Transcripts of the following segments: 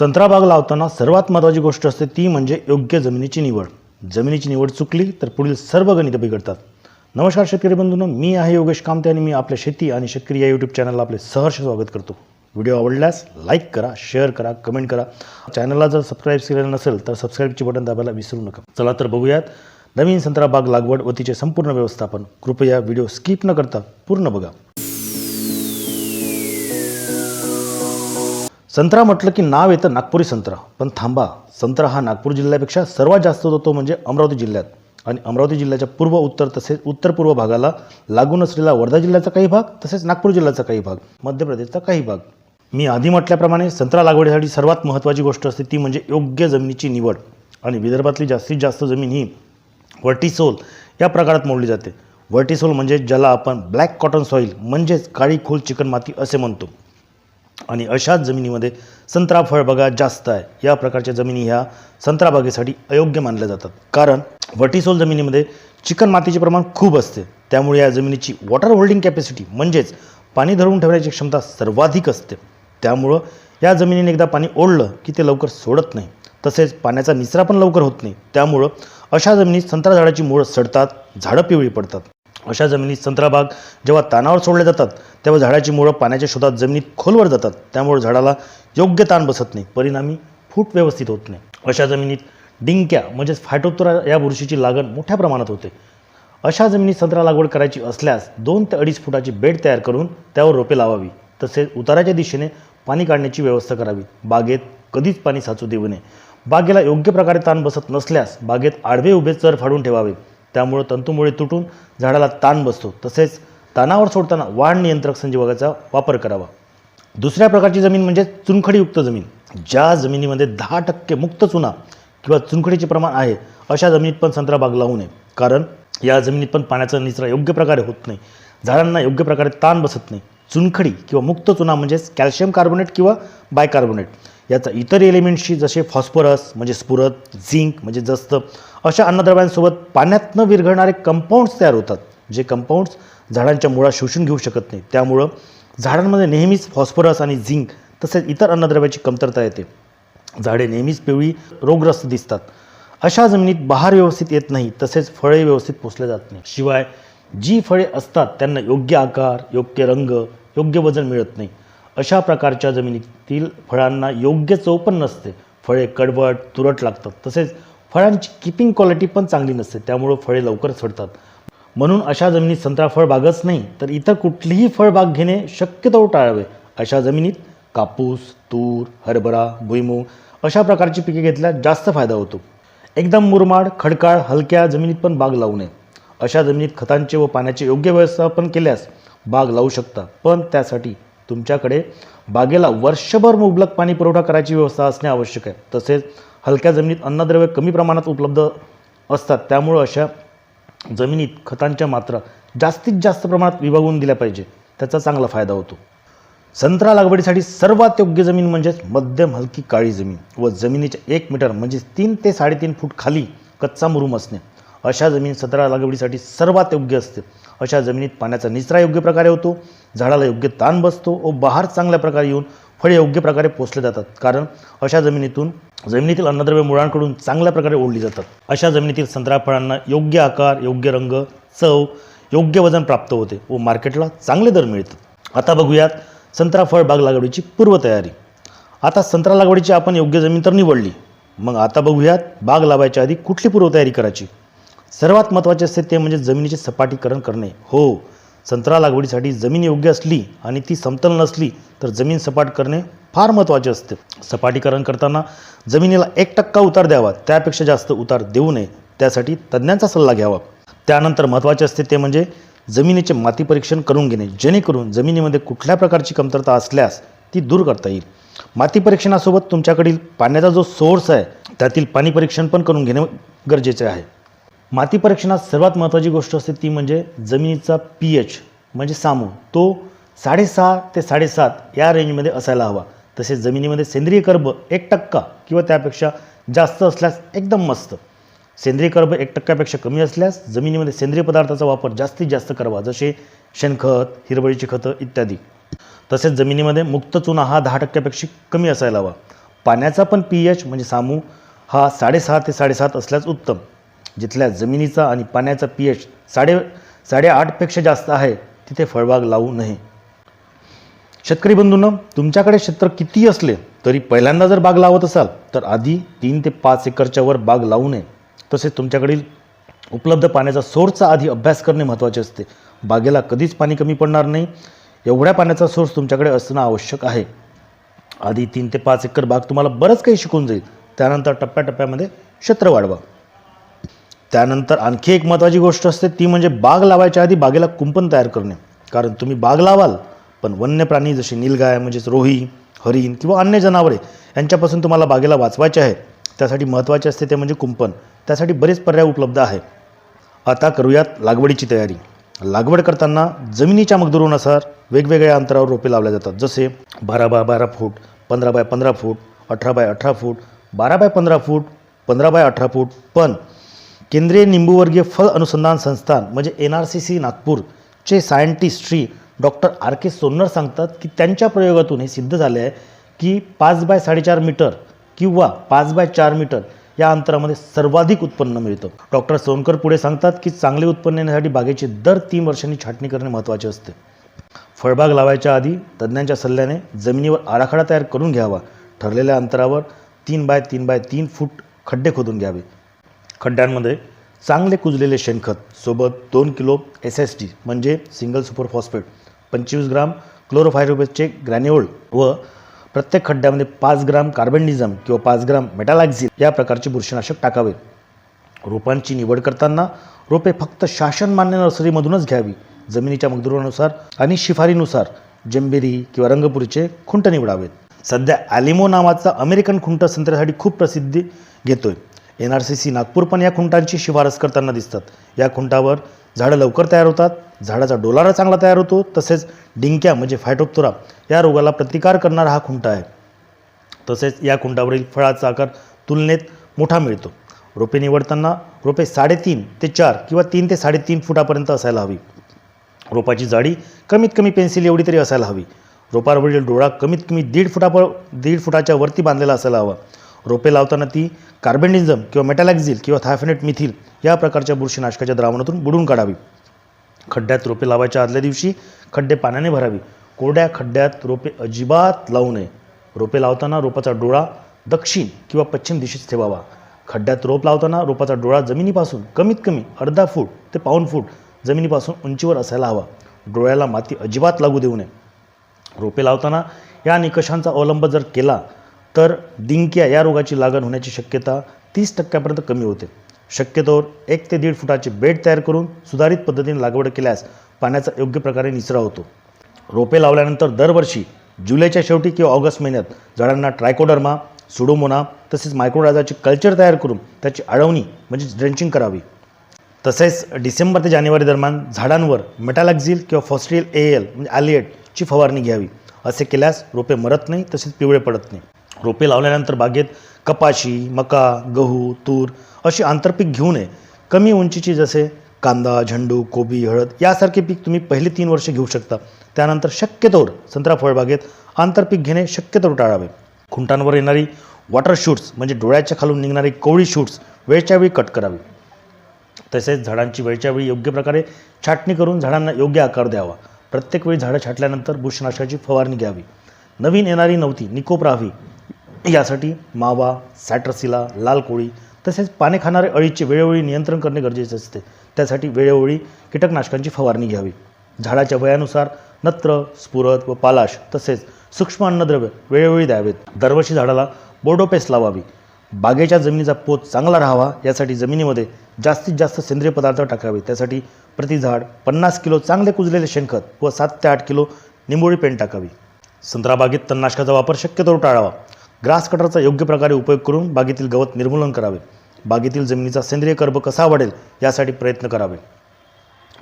संत्रा बाग लावताना सर्वात महत्त्वाची गोष्ट असते ती म्हणजे योग्य जमिनीची निवड. जमिनीची निवड चुकली तर पुढील सर्व गणित बिघडतात. नमस्कार शेतकरी बंधूंनो मी आहे योगेश कामते आणि मी आपल्या शेती आणि शेतकरी या यूट्यूब चॅनलला आपले सहर्ष स्वागत करतो. व्हिडिओ आवडल्यास लाईक करा शेअर करा कमेंट करा. चॅनलला जर सबस्क्राईब केलेलं नसेल तर सबस्क्राईबची बटन दाबायला विसरू नका. चला तर बघूयात. नवीन संत्रा बाग लागवड व तिचे संपूर्ण व्यवस्थापन. कृपया व्हिडिओ स्किप न करता पूर्ण बघा. संत्रा म्हटलं की नाव येतं नागपुरी संत्रा. पण थांबा संत्रा हा नागपूर जिल्ह्यापेक्षा सर्वात जास्त होतो तो म्हणजे अमरावती जिल्ह्यात. आणि अमरावती जिल्ह्याच्या पूर्व उत्तर तसेच उत्तर पूर्व भागाला लागून असलेला वर्धा जिल्ह्याचा काही भाग तसेच नागपूर जिल्ह्याचा काही भाग मध्य प्रदेशचा काही भाग. मी आधी म्हटल्याप्रमाणे संत्रा लागवडीसाठी सर्वात महत्त्वाची गोष्ट असते ती म्हणजे योग्य जमिनीची निवड. आणि विदर्भातली जास्तीत जास्त जमीन ही वर्टिसोल या प्रकारात मोडली जाते. वर्टिसोल म्हणजे ज्याला आपण ब्लॅक कॉटन सॉईल म्हणजेच काळी खोल चिकन माती असे म्हणतो. आणि अशाच जमिनीमध्ये संत्रा फळबागा जास्त आहे. या प्रकारच्या जमिनी ह्या संत्रा बागेसाठी अयोग्य मानल्या जातात. कारण वर्टिसोल जमिनीमध्ये चिकन मातीचे प्रमाण खूप असते. त्यामुळे या जमिनीची वॉटर होल्डिंग कॅपॅसिटी म्हणजेच पाणी धरून ठेवण्याची क्षमता सर्वाधिक असते. त्यामुळं या जमिनीने एकदा पाणी ओढलं की ते लवकर सोडत नाही. तसेच पाण्याचा निचरा पण लवकर होत नाही. त्यामुळं अशा जमिनीत संत्रा झाडाची मुळं सडतात झाडं पिवळी पडतात. अशा जमिनीत संत्राबाग जेव्हा तानावर सोडले जातात तेव्हा झाडाची मुळं पाण्याच्या शोधात जमिनीत खोलवर जातात. त्यामुळे झाडाला योग्य ताण बसत नाही. परिणामी फूट व्यवस्थित होत नाही. अशा जमिनीत डिंक्या म्हणजेच फायटोप्तरा या बुरशीची लागण मोठ्या प्रमाणात होते. अशा जमिनीत संत्रा लागवड करायची असल्यास दोन ते अडीच फुटाची बेड तयार करून त्यावर रोपे लावावी. तसेच उताराच्या दिशेने पाणी काढण्याची व्यवस्था करावी. बागेत कधीच पाणी साचू देऊ नये. बागेला योग्य प्रकारे ताण बसत नसल्यास बागेत आडवे उभे चर फाडून ठेवावे. त्यामुळं तंतुमुळे तुटून झाडाला ताण बसतो. तसेच तानावर सोडताना वाढ नियंत्रक संजीवकाचा वापर करावा. दुसऱ्या प्रकारची जमीन म्हणजे चुनखडीयुक्त जमीन. ज्या जमिनीमध्ये दहा टक्के मुक्त चुना किंवा चुनखडीचे प्रमाण आहे अशा जमिनीत पण संत्रा बाग लावू नये. कारण या जमिनीत पण पाण्याचा निचरा योग्य प्रकारे होत नाही. झाडांना योग्य प्रकारे ताण बसत नाही. चुनखडी किंवा मुक्त चुना म्हणजेच कॅल्शियम कार्बोनेट किंवा बायकार्बोनेट. याचा इतर एलिमेंट्सशी जसे फॉस्फरस म्हणजे स्फुरत झिंक म्हणजे जस्त अशा अन्नद्रव्यांसोबत पाण्यात न विरघळणारे कंपाऊंड्स तयार होतात जे कंपाऊंड्स झाडांच्या मुळात शोषून घेऊ शकत नाही. त्यामुळं झाडांमध्ये नेहमीच फॉस्फरस आणि झिंक तसेच इतर अन्नद्रव्याची कमतरता येते. झाडे नेहमीच पिवळी रोगग्रस्त दिसतात. अशा जमिनीत बहार व्यवस्थित येत नाही तसेच फळे व्यवस्थित पोचले जात नाही शिवाय जी फळे असतात त्यांना योग्य आकार योग्य रंग योग्य वजन मिळत नाही. अशा प्रकारच्या जमिनीतील फळांना योग्य चव पण नसते. फळे कडवट तुरट लागतात. तसेच फळांची किपिंग क्वालिटी पण चांगली नसते. त्यामुळं फळे लवकर सडतात. म्हणून अशा जमिनीत संत्रा फळबागच नाही तर इतर कुठलीही फळबाग घेणे शक्यतो टाळावे. अशा जमिनीत कापूस तूर हरभरा भुईमूग अशा प्रकारची पिके घेतल्यास जास्त फायदा होतो. एकदम मुरमाड खडकाळ हलक्या जमिनीत पण बाग लावू नये. अशा जमिनीत खतांचे व पाण्याचे योग्य व्यवस्थापन केल्यास बाग लावू शकता. पण त्यासाठी तुमच्याकडे बागेला वर्षभर मुबलक पाणी पुरवठा करायची व्यवस्था असणे आवश्यक आहे. तसेच हलक्या जमिनीत अन्नद्रव्य कमी प्रमाणात उपलब्ध असतात. त्यामुळं अशा जमिनीत खतांच्या मात्रा जास्तीत जास्त प्रमाणात विभागून दिल्या पाहिजे. त्याचा चांगला फायदा होतो. संत्रा लागवडीसाठी सर्वात योग्य जमीन म्हणजेच मध्यम हलकी काळी जमीन व जमिनीच्या एक मीटर म्हणजेच तीन ते साडेतीन फूट खाली कच्चा मुरूम असणे. अशा जमीन संत्रा लागवडीसाठी सर्वात योग्य असते. अशा जमिनीत पाण्याचा निचरा योग्य प्रकारे होतो झाडाला योग्य ताण बसतो व बहार चांगल्या प्रकारे येऊन फळे योग्य प्रकारे पोचले जातात. कारण अशा जमिनीतून जमिनीतील अन्नद्रव्य मुळांकडून चांगल्या प्रकारे ओढली जातात. अशा जमिनीतील संत्रा फळांना योग्य आकार योग्य रंग चव योग्य वजन प्राप्त होते व मार्केटला चांगले दर मिळतात. आता बघूयात संत्रा फळ बाग लागवडीची पूर्वतयारी. आता संत्रा लागवडीची आपण योग्य जमीन तर निवडली. मग आता बघूयात बाग लावायच्या आधी कुठली पूर्वतयारी करायची? सर्वात महत्त्वाचे असते ते म्हणजे जमिनीचे सपाटीकरण करणे. हो संत्रा लागवडीसाठी जमीन योग्य असली आणि ती समतल नसली तर जमीन सपाट करणे फार महत्त्वाचे असते. सपाटीकरण करताना जमिनीला एक टक्का उतार द्यावा त्यापेक्षा जास्त उतार देऊ नये. त्यासाठी तज्ज्ञांचा सल्ला घ्यावा. त्यानंतर महत्त्वाचे असते ते म्हणजे जमिनीचे माती परीक्षण करून घेणे जेणेकरून जमिनीमध्ये कुठल्या प्रकारची कमतरता असल्यास ती दूर करता येईल. माती परीक्षणासोबत तुमच्याकडील पाण्याचा जो सोर्स आहे त्यातील पाणी परीक्षण पण करून घेणे गरजेचे आहे. माती परीक्षणात सर्वात महत्त्वाची गोष्ट असते ती म्हणजे जमिनीचा पी एच म्हणजे सामू. तो साडेसहा ते साडेसात या रेंजमध्ये असायला हवा. तसेच जमिनीमध्ये सेंद्रिय कर्ब एक टक्का किंवा त्यापेक्षा जास्त असल्यास एकदम मस्त. सेंद्रिय कर्ब एक टक्क्यापेक्षा कमी असल्यास जमिनीमध्ये सेंद्रिय पदार्थाचा वापर जास्तीत जास्त करावा जसे शेणखत हिरवळीची खतं इत्यादी. तसेच जमिनीमध्ये मुक्त चुना हा दहा टक्क्यापेक्षा कमी असायला हवा. पाण्याचा पण पी एच म्हणजे सामू हा साडेसहा ते साडेसात असल्यास उत्तम. जिथल्या जमिनीचा आणि पाण्याचा पी एच साडे साडेआठपेक्षा जास्त आहे तिथे फळबाग लावू नये. शेतकरी बंधूंना तुमच्याकडे क्षेत्र किती असले तरी पहिल्यांदा जर बाग लावत असाल तर आधी तीन ते पाच एकरच्या वर बाग लावू नये. तसेच तुमच्याकडील उपलब्ध पाण्याचा सोर्सचा आधी अभ्यास करणे महत्त्वाचे असते. बागेला कधीच पाणी कमी पडणार नाही. एवढ्या पाण्याचा सोर्स तुमच्याकडे असणं आवश्यक आहे. आधी तीन ते पाच एकर बाग तुम्हाला बरंच काही शिकून जाईल. त्यानंतर टप्प्याटप्प्यामध्ये क्षेत्र वाढवा. त्यानंतर आणखी एक महत्त्वाची गोष्ट असते ती म्हणजे बाग लावायच्या आधी बागेला कुंपण तयार करणे. कारण तुम्ही बाग लावाल पण वन्य प्राणी जसे नीलगाय म्हणजेच रोही हरिण किंवा अन्य जनावरे यांच्यापासून तुम्हाला बागेला वाचवायचे आहे. त्यासाठी महत्त्वाचे असते ते म्हणजे कुंपण. त्यासाठी बरेच पर्याय उपलब्ध आहे आता करूयात लागवडीची तयारी. लागवड करताना जमिनीच्या मगदुरुनुसार वेगवेगळ्या अंतरावर रोपे लावल्या जातात. जसे बारा बाय बारा फूट पंधरा बाय पंधरा फूट अठरा बाय अठरा फूट बारा बाय पंधरा फूट पंधरा बाय अठरा फूट. पण केंद्रीय निंबूवर्गीय फळ अनुसंधान संस्थान म्हणजे एन आर सी सी नागपूरचे scientist Shri doctor R K Sonnar सांगतात की त्यांच्या प्रयोगातून हे सिद्ध झाले आहे की पाच बाय साडेचार मीटर किंवा पाच बाय चार मीटर या अंतरामध्ये सर्वाधिक उत्पन्न मिळतं. डॉक्टर सोनकर पुढे सांगतात की चांगले उत्पन्न येण्यासाठी बागेची दर तीन वर्षांनी छाटणी करणे महत्त्वाचे असते. फळबाग लावायच्या आधी तज्ज्ञांच्या सल्ल्याने जमिनीवर आराखडा तयार करून घ्यावा. ठरलेल्या अंतरावर तीन बाय तीन बाय तीन फूट खड्डे खोदून घ्यावे. खड्ड्यांमध्ये चांगले कुजलेले शेणखत सोबत दोन किलो एस एस टी म्हणजे सिंगल सुपर फॉस्फेट पंचवीस ग्राम क्लोरोफायरोबेसचे ग्रॅन्युअल व प्रत्येक खड्ड्यामध्ये पाच ग्राम कार्बनडिझम किंवा पाच ग्राम मेटालॅक्झिन या प्रकारचे बुरशीनाशक टाकावे. रोपांची निवड करताना रोपे फक्त शासन मान्य नर्सरीमधूनच घ्यावी. जमिनीच्या मगदुरानुसार आणि शिफारीनुसार जंबेरी किंवा रंगपुरीचे खुंट निवडावेत. सध्या ॲलिमो नावाचा अमेरिकन खुंट संत्र्यासाठी खूप प्रसिद्धी घेतोय. N R C C Nagpur पण या खुंटांची शिफारस करताना दिसतात. या खुंटावर झाडं लवकर तयार होतात झाडाचा डोलारा चांगला तयार होतो तसेच डिंक्या म्हणजे फायटोप्तोरा या रोगाला प्रतिकार करणारा हा खुंटा आहे. तसेच या खुंटावरील फळाचा आकार तुलनेत मोठा मिळतो. रोपे निवडताना रोपे साडेतीन ते चार किंवा तीन ते साडेतीन फुटापर्यंत असायला हवी. रोपाची जाडी कमीत कमी पेन्सिल एवढी तरी असायला हवी. रोपावरील डोळा कमीत कमी दीड फुटापर दीड फुटाच्या वरती बांधलेला असायला हवा. रोपे लावताना ती कार्बेनिझम किंवा मेटॅलॅक्झिल किंवा थायफेनेट मिथिल या प्रकारच्या बुरशीनाशकाच्या द्रावणातून बुडून काढावी. खड्ड्यात रोपे लावायच्या आदल्या दिवशी खड्डे पाण्याने भरावी. कोरड्या खड्ड्यात रोपे अजिबात लावू नये. रोपे लावताना रोपाचा डोळा दक्षिण किंवा पश्चिम दिशेत ठेवावा. खड्ड्यात रोप लावताना रोपाचा डोळा जमिनीपासून कमीत कमी अर्धा फूट ते पाऊण फूट जमिनीपासून उंचीवर असायला हवा. डोळ्याला माती अजिबात लागू देऊ नये. रोपे लावताना या निकषांचा अवलंब जर केला तर डिंक्या या रोगाची लागण होण्याची शक्यता तीस टक्क्यापर्यंत कमी होते. शक्यतोवर एक ते दीड फुटाचे बेड तयार करून सुधारित पद्धतीने लागवड केल्यास पाण्याचा योग्य प्रकारे निचरा होतो. रोपे लावल्यानंतर दरवर्षी जुलैच्या शेवटी किंवा ऑगस्ट महिन्यात झाडांना ट्रायकोडर्मा सुडोमोना तसेच मायक्रोडायझाची कल्चर तयार करून त्याची आळवणी म्हणजे ड्रेंचिंग करावी. तसेच डिसेंबर ते जानेवारी दरम्यान झाडांवर मेटालॅक्झिल किंवा फॉस्ट्रियल ए एल म्हणजे ॲलिएटची फवारणी घ्यावी. असे केल्यास रोपे मरत नाही तसेच पिवळे पडत नाही. रोपे लावल्यानंतर बागेत कपाशी मका गहू तूर अशी आंतरपीक घेऊ नये. कमी उंचीची जसे कांदा झेंडू कोबी हळद यासारखे पीक तुम्ही पहिले तीन वर्ष घेऊ शकता. त्यानंतर शक्यतोवर संत्रा फळबागेत आंतरपीक घेणे शक्यतोवर टाळावे. खुंटांवर येणारी वॉटर शूट्स म्हणजे डोळ्याच्या खालून निघणारी कोवळी शूट्स वेळच्या वेळी कट करावी. तसेच झाडांची वेळच्या वेळी योग्य प्रकारे छाटणी करून झाडांना योग्य आकार द्यावा. प्रत्येक वेळी झाडं छाटल्यानंतर बुरशीनाशकाची फवारणी घ्यावी. नवीन येणारी नव्हती निकोप्राव्ही यासाठी मावा सॅट्रसिला लाल कोळी तसेच पाने खाणारे अळीचे वेळोवेळी नियंत्रण करणे गरजेचे असते. त्यासाठी वेळोवेळी कीटकनाशकांची फवारणी घ्यावी. झाडाच्या वयानुसार नत्र स्फुरद व पालाश तसेच सूक्ष्म अन्नद्रव्य वेळोवेळी द्यावेत. दरवर्षी झाडाला बोर्डोपेस लावावी. बागेच्या जमिनीचा पोत चांगला राहावा यासाठी जमिनीमध्ये जास्तीत जास्त सेंद्रिय पदार्थ टाकावे. त्यासाठी प्रति झाड पन्नास किलो चांगले कुजलेले शेणखत व सात ते आठ किलो निंबोळी पेंट टाकावी. संत्रा बागेत तणनाशकाचा वापर शक्यतो टाळावा. ग्रास कटरचा योग्य प्रकारे उपयोग करून बागेतील गवत निर्मूलन करावे. बागेतील जमिनीचा सेंद्रिय कर्ब कसा वाढेल यासाठी प्रयत्न करावे.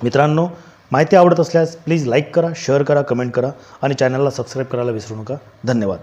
मित्रांनो माहिती आवडत असल्यास प्लीज लाईक करा शेअर करा कमेंट करा आणि चॅनलला सबस्क्राईब करायला विसरू नका. धन्यवाद.